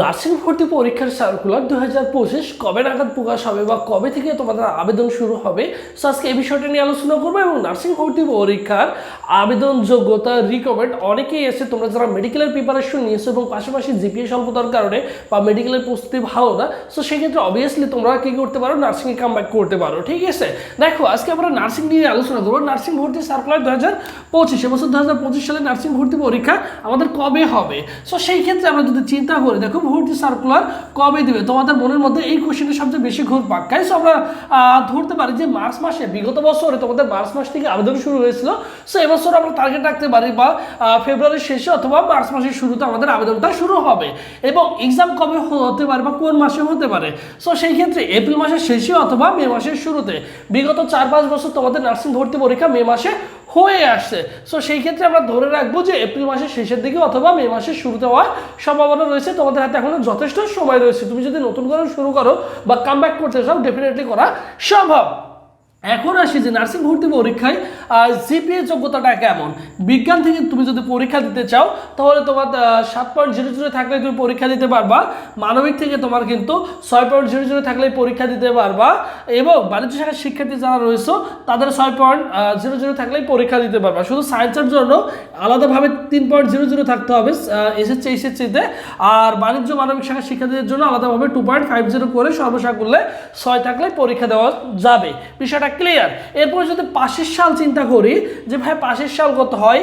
Nursing ভর্তি পরীক্ষার circular দু হাজার পঁচিশ কবে নাগাদ প্রকাশ হবে বা কবে থেকে তোমাদের আবেদন শুরু হবে, সো আজকে এই বিষয়টা নিয়ে আলোচনা করব এবং নার্সিং ভর্তি পরীক্ষার আবেদন যোগ্যতা রিকমেন্ড অনেকেই এসে তোমরা যারা মেডিকেলের প্রিপারেশন নিয়েছো এবং পাশাপাশি জিপিএ স্বল্পতার কারণে বা মেডিকেলের প্রস্তুতি ভালো না, সো সেক্ষেত্রে অবভিয়াসলি তোমরা কী করতে পারো নার্সিংয়ে কাম ব্যাক করতে পারো, ঠিক আছে? দেখো, আজকে আমরা নার্সিং নিয়ে আলোচনা করব। নার্সিং ভর্তি সার্কুলার দু হাজার পঁচিশ, এবছর দু হাজার পঁচিশ সালে নার্সিং ভর্তি পরীক্ষা আমাদের কবে হবে? সো সেই ক্ষেত্রে আমরা যদি চিন্তা করি দেখো ভর্তি সার্কুলার কবে দিবে? তোমাদের মনের মধ্যে এই কোশ্চেনটা সবচেয়ে বেশি ঘুর পাক্কায় সো আমরা ধরতে পারি যে মার্চ মাসে, বিগত বছরে তোমাদের মার্চ মাস থেকে আবেদন শুরু হয়েছিল। সো এবছর আমরা টার্গেট রাখতে পারি বা ফেব্রুয়ারির শেষে অথবা মার্চ মাসের শুরুতে আমাদের আবেদনটা শুরু হবে। এবং এক্সাম কবে হতে পারে বা কোন মাসে হতে পারে? সো সেই ক্ষেত্রে এপ্রিল মাসের শেষে অথবা মে মাসের শুরুতে। বিগত চার পাঁচ বছর তোমাদের নার্সিং ভর্তি পরীক্ষা মে মাসে হয়ে আসছে সো সেই ক্ষেত্রে আমরা ধরে রাখব যে এপ্রিল মাসের শেষের দিকে অথবা মে মাসের শুরুতে হওয়ার সম্ভাবনা রয়েছে। তোমাদের হাতে এখনও যথেষ্ট সময় রয়েছে। তুমি যদি নতুন করে শুরু করো বা কাম ব্যাক করতে চাও ডেফিনেটলি করা সম্ভব। এখন আসি যে নার্সিং ভর্তি পরীক্ষায়। জিপিএ যোগ্যতাটা কেমন? বিজ্ঞান থেকে তুমি যদি পরীক্ষা দিতে চাও, তাহলে তোমার সাত পয়েন্ট জিরো জিরো থাকলে তুমি পরীক্ষা দিতে পারবা। মানবিক থেকে তোমার কিন্তু ছয় পয়েন্ট জিরো জিরো থাকলে পরীক্ষা দিতে পারবা। এবং বাণিজ্য শাখার শিক্ষার্থী যারা রয়েছে, তাদের ছয় পয়েন্ট জিরো জিরো থাকলেই পরীক্ষা দিতে পারবা। শুধু সায়েন্সের জন্য, আলাদাভাবে তিন পয়েন্ট জিরো জিরো থাকতে হবে এসএসসি এসএসসিতে আর বাণিজ্য মানবিক শাখার শিক্ষার্থীদের জন্য আলাদাভাবে টু পয়েন্ট ফাইভ জিরো করে সর্বসাকুল্যে ছয় থাকলে পরীক্ষা দেওয়া যাবে। বিষয়টা ক্লিয়ার এরপর যদি পাশের সাল চিন্তা করি যে ভাই পাশের সাল কত হয়?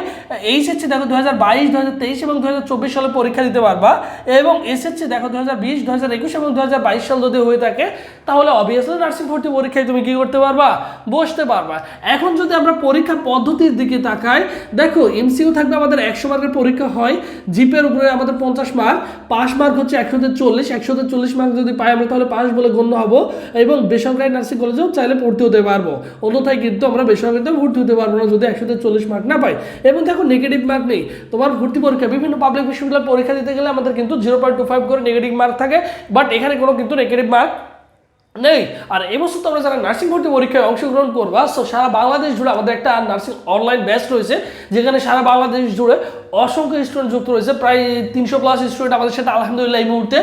এইচএসসি দেখো দু হাজার বাইশ দু হাজার তেইশ এবং দু হাজার চব্বিশ সালে পরীক্ষা দিতে পারবা এবং এসএসসি দেখো দু হাজার বিশ দু হাজার একুশ এবং দু হাজার বাইশ সাল যদি হয়ে থাকে, তাহলে অবভিয়াসলি নার্সিং ভর্তি পরীক্ষায় তুমি কি করতে পারবা? বসতে পারবা। এখন যদি আমরা পরীক্ষা পদ্ধতির দিকে তাকাই, দেখো এমসিইউ থাকবে আমাদের একশো মার্কের পরীক্ষা হয় জিপের উপরে আমাদের পঞ্চাশ মার্ক পাস মার্ক হচ্ছে একশোতে চল্লিশ একশোতে চল্লিশ মার্ক যদি পাই আমরা তাহলে পাস বলে গণ্য হব এবং বেসরকারি নার্সিং কলেজেও চাইলে ভর্তি হতে পারব। অন্যথায় কিন্তু আমরা বেসরকারিতেও ভর্তি হতে পারব না যদি একশোতে চল্লিশ মার্ক না পাই। এবং দেখো নেগেটিভ মার্ক নেই। তোমার ভর্তি পরীক্ষা, বিভিন্ন পাবলিক বিশ্ববিদ্যালয় পরীক্ষা দিতে গেলে আমাদের কিন্তু জিরো পয়েন্ট টু ফাইভ করে নেগেটিভ মার্ক থাকে। বাট এখানে কোনো কিন্তু নেগেটিভ মার্ক নেই। আর এবছর তোমরা যারা নার্সিং ভর্তি পরীক্ষায় অংশগ্রহণ করবা সো সারা বাংলাদেশ জুড়ে আমাদের একটা নার্সিং অনলাইন ব্যাচ রয়েছে, যেখানে সারা বাংলাদেশ জুড়ে অসংখ্য স্টুডেন্ট যুক্ত রয়েছে, প্রায় তিনশো প্লাস স্টুডেন্ট আমাদের সাথে আলহামদুলিল্লাহ এই মুহূর্তে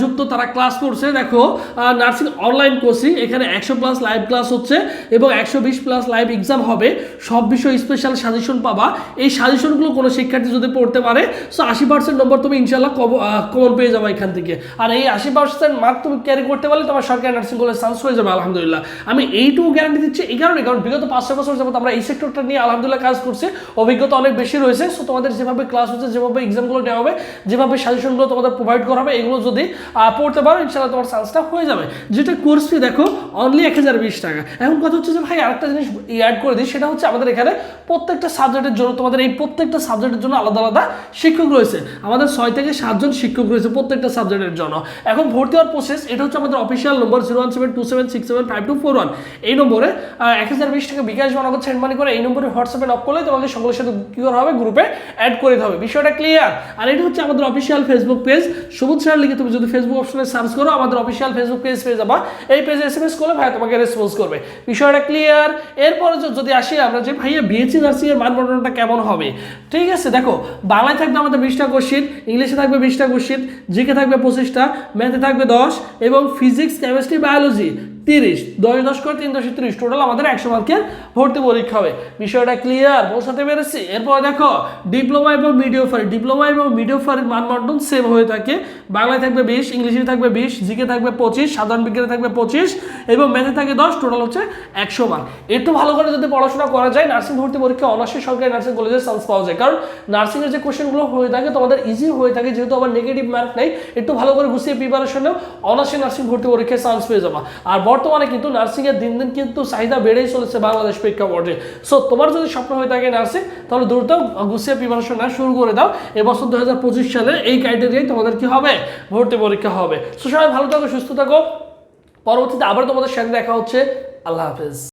যুক্ত তারা ক্লাস করছে। দেখো নার্সিং অনলাইন কোর্সিং এখানে একশো প্লাস লাইভ ক্লাস হচ্ছে এবং একশো বিশ প্লাস লাইভ এক্সাম হবে। সব বিষয় স্পেশাল সাজেশন পাবা। এই সাজেশনগুলো কোনো শিক্ষার্থী যদি পড়তে পারে সো আশি পার্সেন্ট নম্বর তুমি ইনশাল্লাহ কমন পেয়ে যাবে এখান থেকে। আর এই আশি পার্সেন্ট মার্ক তুমি ক্যারি করতে পারলে তোমার সরকারি নার্সিং কলেজ চান্স হয়ে যাবে, আলহামদুলিল্লাহ। আমি এইটুকু গ্যারান্টি দিচ্ছি, এই কারণে, কারণ বিগত পাঁচ পাঁচশো বছর যাবত আমরা এই সেক্টরটা নিয়ে আলহামদুলিল্লাহ কাজ করছি। অভিজ্ঞতা অনেক বেশি রয়েছে সো তোমাদের যেভাবে ক্লাস হচ্ছে, যেভাবে এক্সামগুলো নেওয়া হবে, যেভাবে সাজেশনগুলো তোমাদের প্রোভাইড করা হবে, এগুলো যদি পড়তে পারো ইনশাল্লাহ তোমার চান্সটা হয়ে যাবে। যেটা কোর্স ফি দেখো অনলি এক হাজার বিশ টাকা। এখন কথা হচ্ছে যে, ভাই, আরেকটা জিনিস অ্যাড করে দিই, সেটা হচ্ছে আমাদের এখানে প্রত্যেকটা সাবজেক্টের জন্য, তোমাদের এই প্রত্যেকটা সাবজেক্টের জন্য আলাদা আলাদা শিক্ষক রয়েছে। আমাদের ছয় থেকে সাতজন শিক্ষক রয়েছে প্রত্যেকটা সাবজেক্টের জন্য। এখন ভর্তি হওয়ার প্রসেস এটা হচ্ছে আমাদের official number zero one seven two seven six seven five two four one এই নম্বরে এক হাজার বিশ টাকা বিকাশ বা নগদ সেন্ড মানি করে এই নম্বরে হোয়াটসঅ্যাপে নক করলে তোমাকে সকলের সাথে কী করা হবে গ্রুপে অ্যাড করে দিতে হবে। বিষয়টা ক্লিয়ার আর এটা হচ্ছে আমাদের অফিসিয়াল ফেসবুক পেজ সবুজ স্যার লিখে তুমি যদি ফেসবুক অপশনে সার্চ করো, আমাদের অফিসিয়াল ফেসবুক পেজ পেয়ে যাবা। এই পেজে এস এম এস করলে ভাই তোমাকে রেসপন্স করবে। বিষয়টা ক্লিয়ার এরপরে যদি আসি আমরা যে ভাইয়া বিএসসি নার্সিং এর মান কেমন হবে? ঠিক আছে, দেখো, বাংলায় থাকবে আমাদের বিশটা কোশ্চিন ইংলিশে থাকবে বিশটা কোশ্চিন জিকে থাকবে পঁচিশটা ম্যাথে থাকবে দশ, এবং ফিজিক্স কেমিস্ট্রি বায়োলজি তিরিশ, দশ দশ করে তিন, দশে তিরিশ টোটাল আমাদের একশো মার্কের ভর্তি পরীক্ষা হবে। বিষয়টা ক্লিয়ার পৌঁছাতে পেরেছি। এরপর দেখো ডিপ্লোমা এবং মিডিও ফারি ডিপ্লোমা এবং মিডিও ফারির মানবন্টন সেম হয়ে থাকে। বাংলায় থাকবে বিশ, ইংলিশে থাকবে বিশ জিকে থাকবে পঁচিশ, সাধারণ বিজ্ঞানে থাকবে পঁচিশ, এবং ম্যাথে থাকে দশ টোটাল হচ্ছে একশো মার্ক একটু ভালো করে যদি পড়াশোনা করা যায় নার্সিং ভর্তি পরীক্ষা অনার্সে সরকারি নার্সিং কলেজে চান্স পাওয়া যায়। কারণ নার্সিংয়ের যে কোশ্চেনগুলো হয়ে থাকে তোমাদের ইজি হয়ে থাকে, যেহেতু আমার নেগেটিভ মার্ক নেই একটু ভালো করে গুছিয়ে প্রিপারেশনেও অনার্সে নার্সিং ভর্তি পরীক্ষায় চান্স পেয়ে যাবা। আর বর্তমানে কিন্তু নার্সিংয়ের দিন দিন কিন্তু চাহিদা বেড়েই চলেছে বাংলাদেশ প্রেক্ষাপটে। সো তোমার যদি স্বপ্ন হয়ে থাকে নার্সিং, তাহলে দ্রুত গুছিয়ে প্রিপারেশন শুরু করে দাও। এবছর দু হাজার পঁচিশ সালে এই ক্রাইটেরিয়ায় তোমাদের কি হবে? ভর্তি পরীক্ষা হবে। সো সবাই ভালো থাকো, সুস্থ থাকো। পরবর্তীতে আবার তোমাদের সাথে দেখা হচ্ছে। আল্লাহ হাফেজ।